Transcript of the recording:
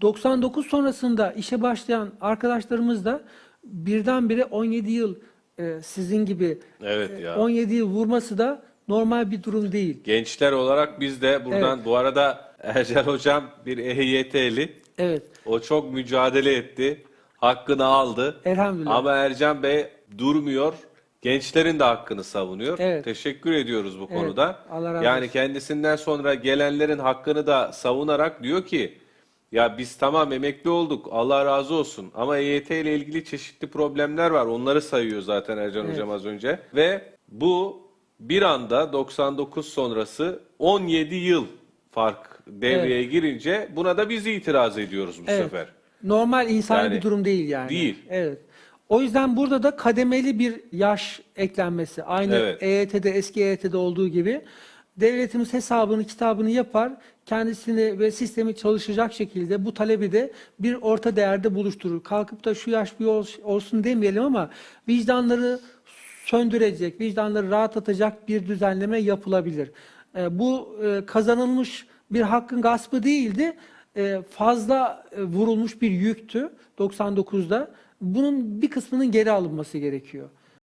99 sonrasında işe başlayan arkadaşlarımız da birdenbire 17 yıl e, sizin gibi Evet e, ya. 17 yıl vurması da normal bir durum değil. Gençler olarak biz de buradan bu arada Ercan hocam bir EYT'li. Evet. O çok mücadele etti. Hakkını aldı. Elhamdülillah. Ama Ercan Bey durmuyor. Gençlerin de hakkını savunuyor. Evet. Teşekkür ediyoruz bu Evet, konuda. Allah razı yani olsun. kendisinden sonra gelenlerin hakkını da savunarak diyor ki ya biz tamam emekli olduk Allah razı olsun ama EYT ile ilgili çeşitli problemler var. Onları sayıyor zaten Ercan Evet. hocam az önce. Ve bu bir anda 99 sonrası 17 yıl fark devreye girince buna da biz itiraz ediyoruz bu Evet. sefer. Normal insani Yani bir durum değil yani. değil. Evet. O yüzden burada da kademeli bir yaş eklenmesi. Aynı Evet. EYT'de eski EYT'de olduğu gibi devletimiz hesabını kitabını yapar. Kendisini ve sistemi çalışacak şekilde bu talebi de bir orta değerde buluşturur. Kalkıp da şu yaş bir ol- olsun demeyelim ama vicdanları söndürecek, vicdanları rahatlatacak bir düzenleme yapılabilir. E, bu e, kazanılmış bir hakkın gaspı değildi. E, fazla vurulmuş bir yüktü 99'da. Bunun bir kısmının geri alınması gerekiyor.